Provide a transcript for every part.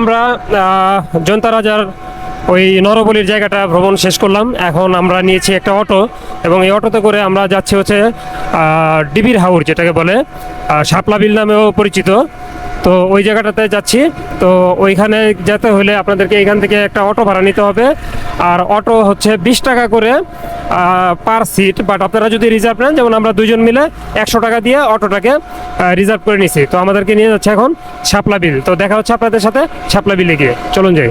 আমরা জনতা রাজার ওই নরবলির জায়গাটা ভ্রমণ শেষ করলাম। এখন আমরা নিয়েছি একটা অটো এবং এই অটোতে করে আমরা যাচ্ছি হচ্ছে ডিবির হাউর যেটাকে বলে শাপলা বিল নামেও পরিচিত। তো ওই জায়গাটাতে যাচ্ছি। তো ওইখানে যেতে হলে আপনাদেরকে এখান থেকে একটা অটো ভাড়া নিতে হবে। আর অটো হচ্ছে বিশ টাকা করে পার সিট বাট আপনারা যদি রিজার্ভ নেন, যেমন আমরা দুজন মিলে একশো টাকা দিয়ে অটোটাকে রিজার্ভ করে নিছি। তো আমাদেরকে নিয়ে যাচ্ছে এখন ছাপলা বিল। তো দেখা হচ্ছে আপনাদের সাথে ছাপলা বিলে গিয়ে। চলুন যাই।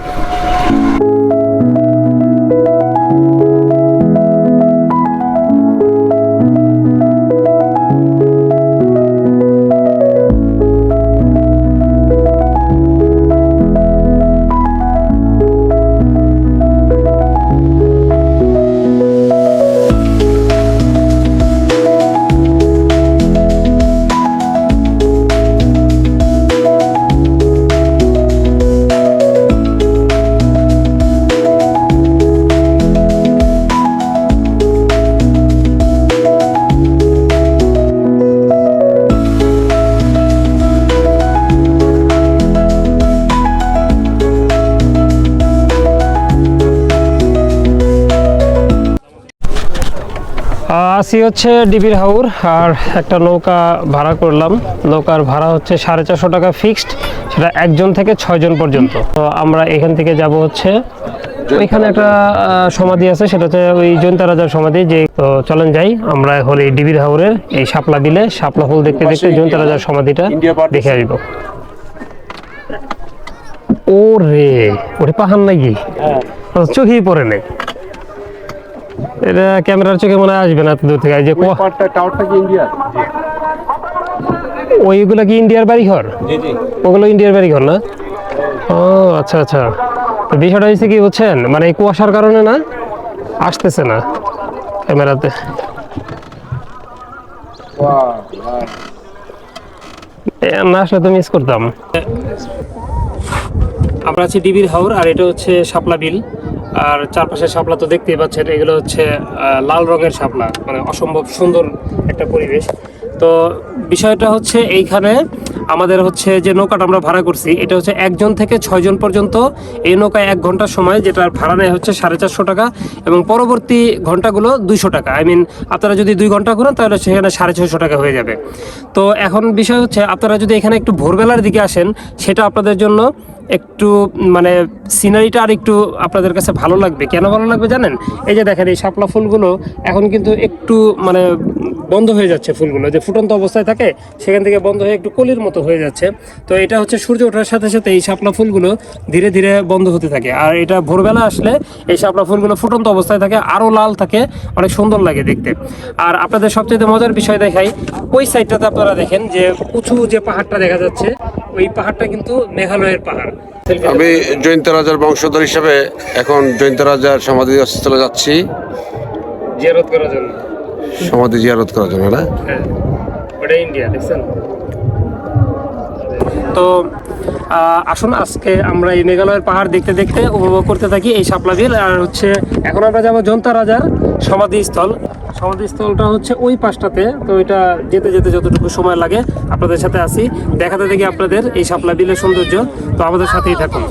আসি হচ্ছে ডিবির হাউর আর একটা নৌকা ভাড়া করলাম। নৌকার ভাড়া হচ্ছে সাড়ে চারশো টাকা ফিক্সড সেটা একজন থেকে ছয়জন পর্যন্ত। তো আমরা এখান থেকে যাব হচ্ছে ওইখানে একটা সমাধি আছে সেটা হচ্ছে ওই জয়ন্তা রাজার সমাধি যে তো চলেন যাই আমরা এখন এই ডিবির হাউরের এই শাপলা বিলে শাপলা ফুল দেখতে দেখতে জয়ন্তা রাজার সমাধিটা দেখে আসব। ও রে ওরে পাহাড় নাকি? চোখেই পড়ে নেই। এটা ক্যামেরার চোখে মনে আসবে না দূর থেকে। এই যে টাওয়ারটা কি ইন্ডিয়া ওইগুলো কি ইন্ডিয়ার বাড়ি ঘর জি জি। ওগুলো ইন্ডিয়ার বাড়ি ঘর না? ও আচ্ছা আচ্ছা। তো বিষয়টা হয়েছে কি বুঝছেন? মানে কুয়াশার কারণে না আসতেছে না ক্যামেরাতে। এ, না আসলে তো মিস করতাম। আমরা আছি ডিবির হাওর আর এটা হচ্ছে শাপলা বিল। আর চারপাশে শাপলা তো দেখতেই পাচ্ছেন, এগুলো হচ্ছে লাল রঙের শাপলা মানে অসম্ভব সুন্দর একটা পরিবেশ। তো বিষয়টা হচ্ছে এইখানে আমাদের হচ্ছে যে নৌকাটা আমরা ভাড়া করছি, এটা হচ্ছে একজন থেকে ছয়জন পর্যন্ত। এই নৌকায় এক ঘণ্টার সময় যেটার ভাড়া নেয় হচ্ছে সাড়ে চারশো টাকা এবং পরবর্তী ঘন্টাগুলো দুইশো টাকা। আই মিন আপনারা যদি দুই ঘণ্টা করেন তাহলে সেখানে সাড়ে ছয়শো টাকা হয়ে যাবে। তো এখন বিষয় হচ্ছে, আপনারা যদি এখানে একটু ভোরবেলার দিকে আসেন, সেটা আপনাদের জন্য একটু মানে সিনারিটা আর একটু আপনাদের কাছে ভালো লাগবে। কেন ভালো লাগবে জানেন? এই যে দেখেন, এই শাপলা ফুলগুলো এখন কিন্তু একটু মানে বন্ধ হয়ে যাচ্ছে ফুলগুলো। যে ফুটন্ত অবস্থায় থাকে, সেখান থেকে বন্ধ হয়ে একটু কলির মতো হয়ে যাচ্ছে। তো এটা হচ্ছে সূর্য ওঠার সাথে সাথে এই শাপলা ফুলগুলো ধীরে ধীরে বন্ধ হতে থাকে। আর এটা ভোরবেলা আসলে এই শাপলা ফুলগুলো ফুটন্ত অবস্থায় থাকে, আরও লাল থাকে, অনেক সুন্দর লাগে দেখতে। আর আপনাদের সবচেয়ে মজার বিষয় দেখাই, ওই সাইডটাতে আপনারা দেখেন যে, উঁচু যে পাহাড়টা দেখা যাচ্ছে, ওই পাহাড়টা কিন্তু মেঘালয়ের পাহাড়। আমি জয়ন্ত রাজার বংশধর হিসেবে এখন জয়ন্ত রাজার সমাধি স্থলে যাচ্ছি। জিয়ারত করার জন্য। সমাধি জিয়ারত করার জন্য না? হ্যাঁ। ওটা ইন্ডিয়া দেখছেন? তো আসুন আজকে আমরা এই মেঘালয়ের পাহাড় দেখতে দেখতে উপভোগ করতে থাকি এই শাপলা বিল। আর হচ্ছে এখন আমরা যাব জন্তা রাজার সমাধিস্থল। সমাধিস্থলটা হচ্ছে ওই পাশটাতে। তো এটা যেতে যেতে যতটুকু সময় লাগে, আপনাদের সাথে আসি দেখাতে দেখি আপনাদের এই শাপলা বিলের সৌন্দর্য। তো আমাদের সাথেই থাকুন।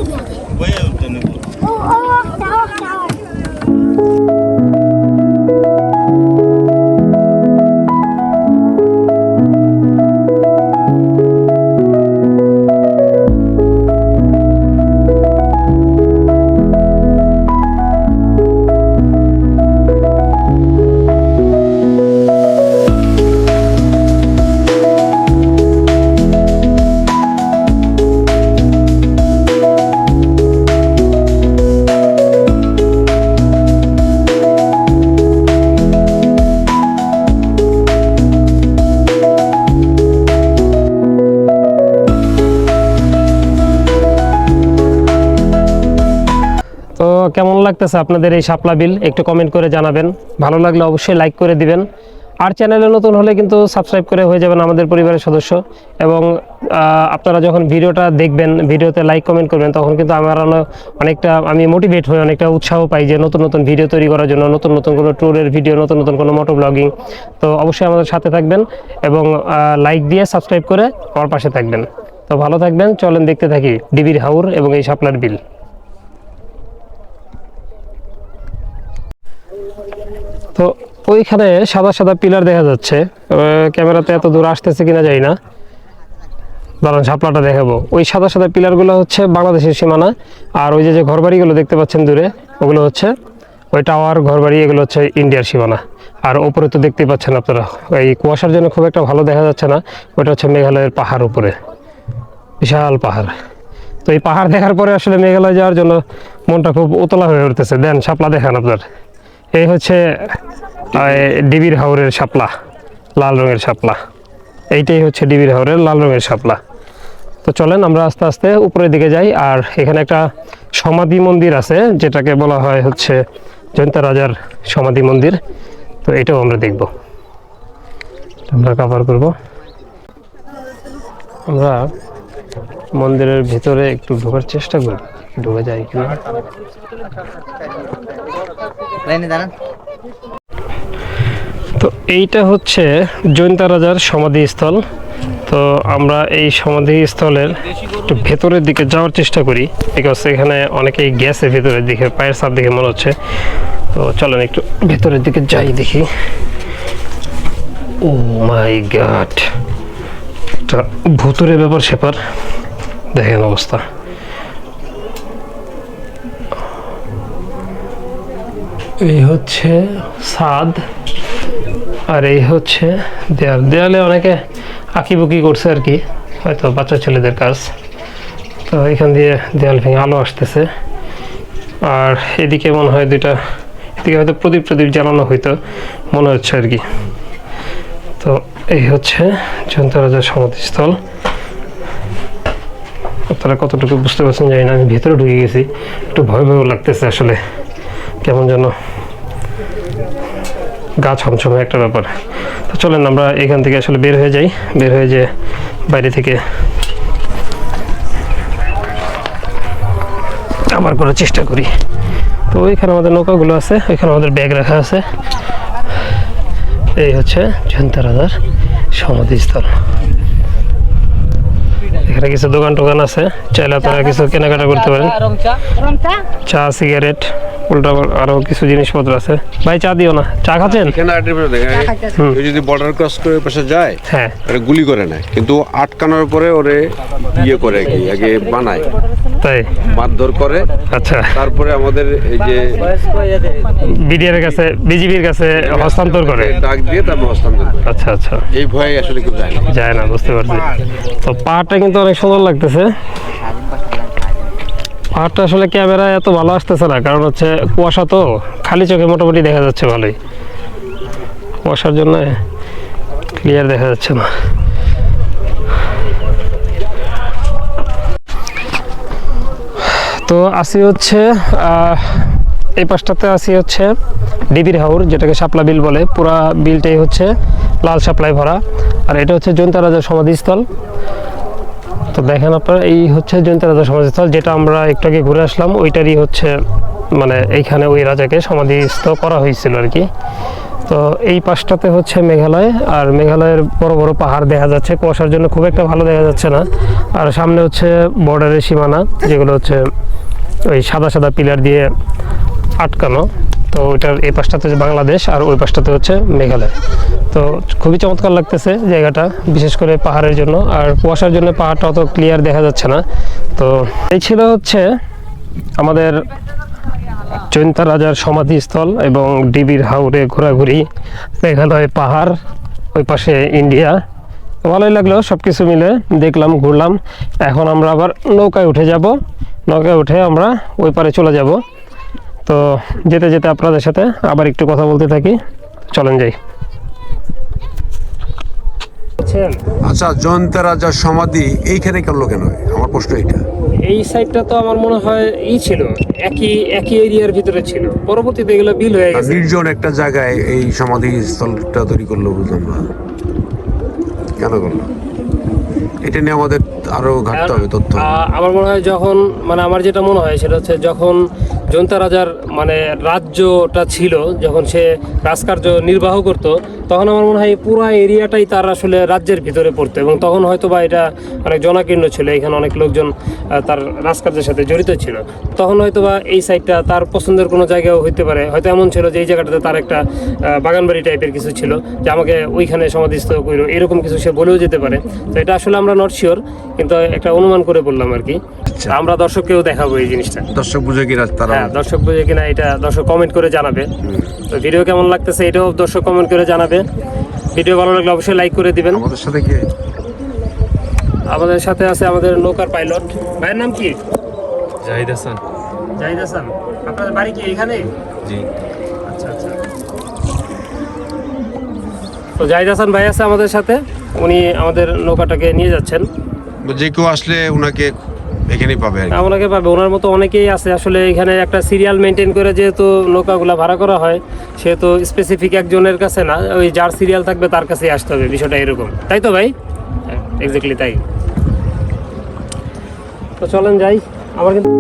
লাগতেছে আপনাদের এই শাপলা বিল, একটু কমেন্ট করে জানাবেন। ভালো লাগলে অবশ্যই লাইক করে দিবেন। আর চ্যানেলে নতুন হলে কিন্তু সাবস্ক্রাইব করে হয়ে যাবেন আমাদের পরিবারের সদস্য। এবং আপনারা যখন ভিডিওটা দেখবেন, ভিডিওতে লাইক কমেন্ট করবেন, তখন কিন্তু আমার অনেকটা আমি মোটিভেট হই অনেকটা উৎসাহ পাই যে নতুন নতুন ভিডিও তৈরি করার জন্য, নতুন নতুন কোনো ট্যুরের ভিডিও নতুন নতুন কোনো মোটো ব্লগিং তো অবশ্যই আমাদের সাথে থাকবেন এবং লাইক দিয়ে সাবস্ক্রাইব করে আমার পাশে থাকবেন। তো ভালো থাকবেন, চলেন দেখতে থাকি ডিবির হাউর এবং এই শাপলার বিল। তো ওইখানে সাদা সাদা পিলার দেখা যাচ্ছে। ক্যামেরাতে এত দূর আসতেছে কিনা জানি না। দাঁড়ান শাপলাটা দেখাবো। ওই সাদা সাদা পিলারগুলো হচ্ছে বাংলাদেশের সীমানা। আর ওই যে যে ঘরবাড়িগুলো দেখতে পাচ্ছেন দূরে, ওগুলো হচ্ছে ওই টাওয়ার, ঘরবাড়ি, এগুলো হচ্ছে ইন্ডিয়ার সীমানা। আর ওপরে তো দেখতেই পাচ্ছেন আপনারা, এই কুয়াশার জন্য খুব একটা ভালো দেখা যাচ্ছে না। ওইটা হচ্ছে মেঘালয়ের পাহাড় উপরে। বিশাল পাহাড়। তো এই পাহাড় দেখার পরে আসলে মেঘালয় যাওয়ার জন্য মনটা খুব উতলা হয়ে উঠতেছে। দেন শাপলা দেখান আপনার। এই হচ্ছে ডিবির হাওরের শাপলা, লাল রঙের শাপলা। এইটাই হচ্ছে ডিবির হাওরের লাল রঙের শাপলা। তো চলেন আমরা আস্তে আস্তে উপরের দিকে যাই, আর এখানে একটা সমাধি মন্দির আছে, যেটাকে বলা হয় হচ্ছে জয়ন্ত রাজার সমাধি মন্দির। তো এটাও আমরা দেখব। আমরা কভার করব। আমরা মন্দিরের ভিতরে একটু ঢোকার চেষ্টা করি ঢুকে লাইনে দাঁড়ান। তো এইটা হচ্ছে জৈন্তা রাজার সমাধিস্থল। তো আমরা এই সমাধিস্থলের একটু ভেতরের দিকে যাওয়ার চেষ্টা করি বিকজ এখানে অনেকেই গেছে ভেতরের দিকে পায়ের সাপ দেখে মনে হচ্ছে। তো চলেন একটু ভেতরের দিকে যাই দেখি। ও মাই গাড একটা ভুতুরে ব্যাপার সেপার। দেখেন অবস্থা। এই হচ্ছে সাদ আর এই হচ্ছে দেয়াল। দেয়ালে অনেকে আঁকিবুকি করছে আর কি, হয়তো বাচ্চা ছেলেদের কাজ। তো এখান দিয়ে দেয়াল ভেঙে আলো আসতেছে। আর এদিকে মনে হয় দুইটা, এদিকে হয়তো প্রদীপ প্রদীপ জ্বালানো হইতো, মনে হচ্ছে আর কি। তো এই হচ্ছে জয়ন্ত রাজার সমাধিস্থল। আপনারা কতটুকু বুঝতে পারছেন জানি না, আমি ভেতরে ঢুকে গেছি। একটু ভয় ভয় লাগতেছে আসলে, কেমন যেন গা ছমছমে একটা ব্যাপার। তো চলেন আমরা এখান থেকে আসলে বের হয়ে যাই। বের হয়ে যে বাইরে থেকে আবার করার চেষ্টা করি। তো ওইখানে আমাদের নৌকাগুলো আছে ওইখানে আমাদের ব্যাগ রাখা আছে। এই হচ্ছে জয়ন্ত রাজার সমাধিস্থল। এখানে কিছু দোকান টোকান আছে। চাইলে আপনারা কিছু কেনাকাটা করতে পারেন। চা সিগারেট। উল্টা আরও কিছু জিনিসপত্র আছে। ভাই চা দিও না। চা খাচ্ছেন? এখানে বিষয় দেখেন, যদি বর্ডার ক্রস করে পাশে যায় হ্যাঁ। ওরা গুলি করে নেয়। কিন্তু আটকানোর পরে ওরে ইয়ে করে কি আগে বানায়। তাই? মারধর করে। আচ্ছা। তারপরে আমাদের এই যে বিডিআর কাছে বিজিবির কাছে হস্তান্তর করে। ডাক দিয়ে তারপর হস্তান্তর আচ্ছা আচ্ছা। এই ভয়ে আসলে কেউ যায় না। যায় না বুঝতে পারছি। তো পাহাড়টা কিন্তু অনেক সুন্দর লাগতেছে। পাহাড়টা আসলে ক্যামেরা এত ভালো আসতেছে না, কারণ হচ্ছে কুয়াশা তো, খালি চোখে মোটামুটি দেখা যাচ্ছে ভালোই। কুয়াশার জন্য ক্লিয়ার দেখা যাচ্ছে না। তো আসি হচ্ছে এই পাশটাতে আসি হচ্ছে ডিবির হাউর, যেটাকে শাপলা বিল বলে। পুরা বিলটাই হচ্ছে লাল শাপলায় ভরা। আর এটা হচ্ছে জয়ন্ত রাজার সমাধিস্থল। তো দেখেন আপনারা, এই হচ্ছে জয়ন্ত রাজা সমাধিস্থল যেটা আমরা একটু আগে ঘুরে আসলাম, ওইটারই হচ্ছে মানে এইখানে ওই রাজাকে সমাধিস্থ করা হয়েছিল আর কি। তো এই পাশটাতে হচ্ছে মেঘালয়, আর মেঘালয়ের বড় বড় পাহাড় দেখা যাচ্ছে, কুয়াশার জন্য খুব একটা ভালো দেখা যাচ্ছে না। আর সামনে হচ্ছে বর্ডারের সীমানা, যেগুলো হচ্ছে ওই সাদা সাদা পিলার দিয়ে আটকানো। তো ওইটার এই পাশটাতে হচ্ছে বাংলাদেশ, আর ওই পাশটাতে হচ্ছে মেঘালয়। তো খুবই চমৎকার লাগতেছে জায়গাটা, বিশেষ করে পাহাড়ের জন্য। আর কুয়াশার জন্য পাহাড়টা অত ক্লিয়ার দেখা যাচ্ছে না। তো এই ছিল হচ্ছে আমাদের জৈন্তা রাজার সমাধিস্থল এবং ডিবির হাওরে ঘোরাঘুরি, মেঘালয় পাহাড়, ওই পাশে ইন্ডিয়া। ভালোই লাগল সব কিছু মিলে, দেখলাম, ঘুরলাম। এখন আমরা আবার নৌকায় উঠে যাব। নৌকায় উঠে আমরা ওই পারে চলে যাব। তো যেতে যেতে আপনাদের সাথে আবার একটু কথা বলতে থাকি। চলেন যাই। আচ্ছা জয়ন্ত রাজার সমাধি এইখানে করল কেন আমার প্রশ্ন এটা এই সাইডটা তো আমার মনে হয় এই ছিল একই একই এরিয়ার ভিতরে ছিল। পরবর্তীতে এগুলো বিল হয়ে গেছে। নির্জন একটা জায়গায় এই সমাধি স্থলটা তৈরি করল বুঝলাম না। কেন করল? এটা নিয়ে আমাদের আরও ঘাটতে হবে তথ্য। আমার মনে হয় যখন মানে আমার যেটা মনে হয় সেটা হচ্ছে যখন জনতা রাজার মানে রাজ্যটা ছিল যখন সে রাজকার্য নির্বাহ করত তখন আমার মনে হয় পুরো এরিয়াটাই তার আসলে রাজ্যের ভিতরে পড়তো এবং তখন হয়তো বা এটা অনেক জনাকীর্ণ ছিল এখানে অনেক লোকজন তার রাজকার্যের সাথে জড়িত ছিল। তখন হয়তো বা এই সাইডটা তার পছন্দের কোনো জায়গাও হইতে পারে। হয়তো এমন ছিল যে এই জায়গাটাতে তার একটা বাগানবাড়ি টাইপের কিছু ছিল যে আমাকে ওইখানে সমাধিস্থ করো এরকম কিছু সে বলেও যেতে পারে। তো এটা আসলে আমরা নট শিওর কিন্তু একটা অনুমান করে বললাম আর কি। আচ্ছা। আমরা দর্শককেও দেখাবো এই জিনিসটা। দর্শক বুঝে কিনা তারা। হ্যাঁ দর্শক বুঝে কিনা এটা দর্শক কমেন্ট করে জানাবে। তো ভিডিও কেমন লাগতেছে এটাও দর্শক কমেন্ট করে জানাবে। ভিডিও ভালো লাগলে অবশ্যই লাইক করে দিবেন। আমাদের সাথে কে? আমাদের সাথে আছে আমাদের নৌকার পাইলট ভাইয়ের নাম কি? জাহিদ হাসান। জাহিদ হাসান। আপনাদের বাড়ি কি এখানে জি। আচ্ছা আচ্ছা। তো জাহিদ হাসান ভাই আছে আমাদের সাথে। উনি আমাদের নৌকাটাকে নিয়ে যাচ্ছেন। যে কেউ আসলে ওনাকে এখানেই পাবে। ওনাকে পাবে। ওনার মতো অনেকেই আছে। আসলে এখানে একটা সিরিয়াল মেনটেন করে যেহেতু নৌকাগুলা ভাড়া করা হয়, সেহেতু স্পেসিফিক একজনের কাছে না, ওই যার সিরিয়াল থাকবে তার কাছেই আসতে হবে। বিষয়টা এরকম। তাই তো ভাই? এক্স্যাক্টলি তাই। তো চলেন যাই। আমার কিন্তু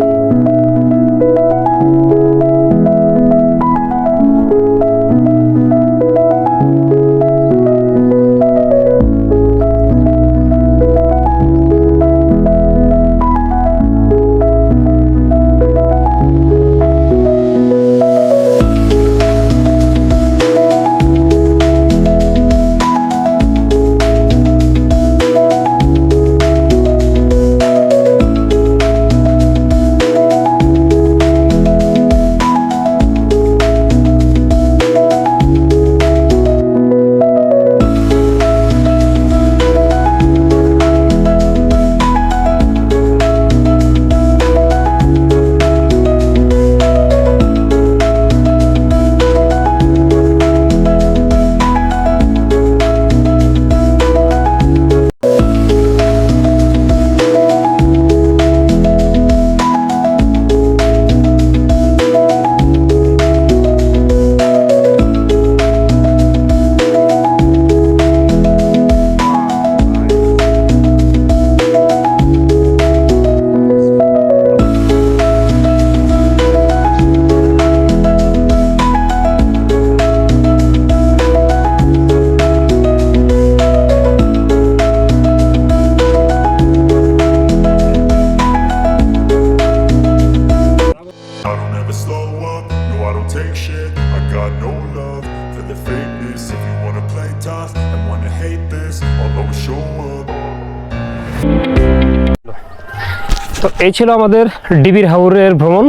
তো এই ছিল আমাদের ডিবির হাউরের ভ্রমণ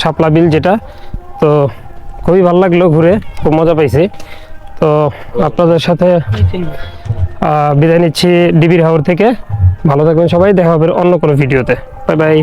শাপলা বিল যেটা। তো খুবই ভালো লাগল ঘুরে, খুব মজা পাইছি। তো আপনাদের সাথে বিদায় নিচ্ছি ডিবির হাউর থেকে। ভালো থাকবেন সবাই, দেখা হবে অন্য কোনো ভিডিওতে। Bye bye.